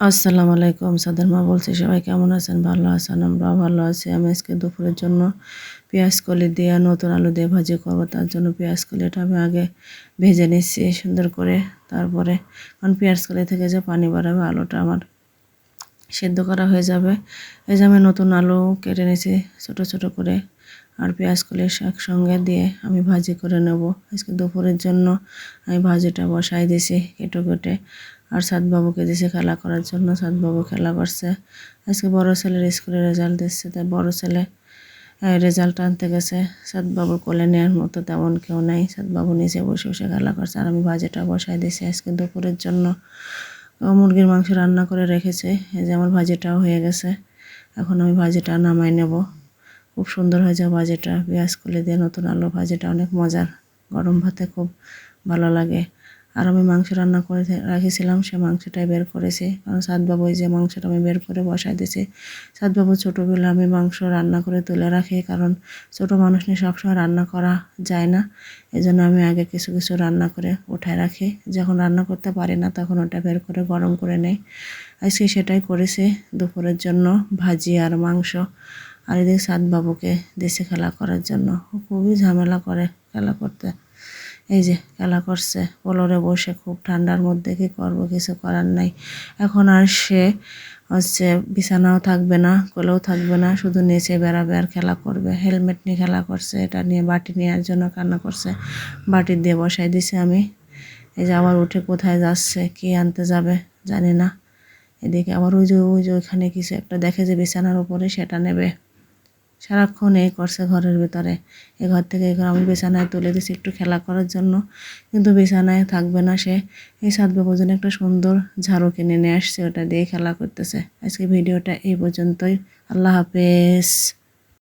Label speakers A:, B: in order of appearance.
A: আসসালামু আলাইকুম, সাদের মা বলছি, সবাই কেমন আছেন? ভালো আছেন আমরা ভালো আছি। আমি আজকে দুপুরের জন্য পেঁয়াজ কলি দিয়ে নতুন আলু দিয়ে ভাজি করব। তার জন্য পেঁয়াজ কলিটা আমি আগে ভেজে নিচ্ছি সুন্দর করে। তারপরে, কারণ পেঁয়াজ কলি থেকে যে পানি বাড়াবে আলুটা আমার সেদ্ধ করা হয়ে যাবে। এই যে আমি নতুন আলু কেটে নিয়েছি ছোট ছোট করে। আর পেঁয়াজ কলি একসঙ্গে দিয়ে আমি ভাজি করে নেব। আজকে দুপুরের জন্য আমি ভাজিটা বসাই দিয়েছি কেটে কেটে। আর সাদবাবুকে দিয়েছে খেলা করার জন্য সাদবাবু খেলা করছে। আজকে বড় ছেলের স্কুলে রেজাল্ট দিচ্ছে, তাই বড় ছেলে রেজাল্ট আনতে গেছে। সাদবাবুর কোলে নেওয়ার মতো তেমন কেউ নাই। সাদবাবু নিচে বসে বসে খেলা করছে আর আমি ভাজিটা বসাই দিয়েছি আজকে দুপুরের জন্য। মুরগির মাংস রান্না করে রেখেছে, এই যে আমার ভাজিটাও হয়ে গেছে। এখন আমি ভাজিটা নামাই নেব। খুব সুন্দর হয়ে হয়েছে ভাজিটা, পেঁয়াজ কলে দিয়ে নতুন আলু ভাজিটা অনেক মজার। গরম ভাতে খুব ভালো লাগে। আর আমি মাংস রান্না করে রাখেছিলাম, সে মাংসটাই বের করেছে। কারণ সাদবাবু যে মাংসটা আমি বের করে বসাই দিয়েছে। সাদবাবু ছোটোবেলা আমি মাংস রান্না করে তুলে রাখি, কারণ ছোটো মানুষ নিয়ে সবসময় রান্না করা যায় না। এই জন্য আমি আগে কিছু কিছু রান্না করে উঠায় রাখি। যখন রান্না করতে পারি না, তখন ওটা বের করে গরম করে নেই। আজকে সেটাই করেছে দুপুরের জন্য ভাজি আর মাংস। আর এদিকে সাদবাবুকে দেশে খেলা করার জন্য খুবই ঝামেলা করে খেলা করতে। এই যে খেলা করছে, পলরে বসে খুব ঠান্ডার মধ্যে কি করব, কিছু করার নাই। এখন আর সে হচ্ছে বিছানাও থাকবে না, কোলেও থাকবে না, শুধু নিচে বেড়াবে আর খেলা করবে। হেলমেট নিয়ে খেলা করছে, এটা নিয়ে বাটি নেওয়ার জন্য কান্না করছে। বাটি দিয়ে বসাই দিছে আমি। এই যে আবার উঠে কোথায় যাচ্ছে, কি আনতে যাবে, জানি না। এদিকে আবার ওই যে ওই যে ওইখানে কিছু একটা দেখে যে বিছানার উপরে সেটা নেবে। সারাক্ষণ এই করছে ঘরের ভেতরে। এ ঘর থেকে এ ঘর, আমি বিছানায় তুলে দিছি একটু খেলা করার জন্য। কিন্তু বিছানায় থাকবে না সে। এই সাত জন্য একটা সুন্দর ঝাড়ু কিনে নিয়ে আসছে, ওটা দিয়ে খেলা করতেছে। আজকে ভিডিওটা এই পর্যন্তই। আল্লাহ হাফেজ।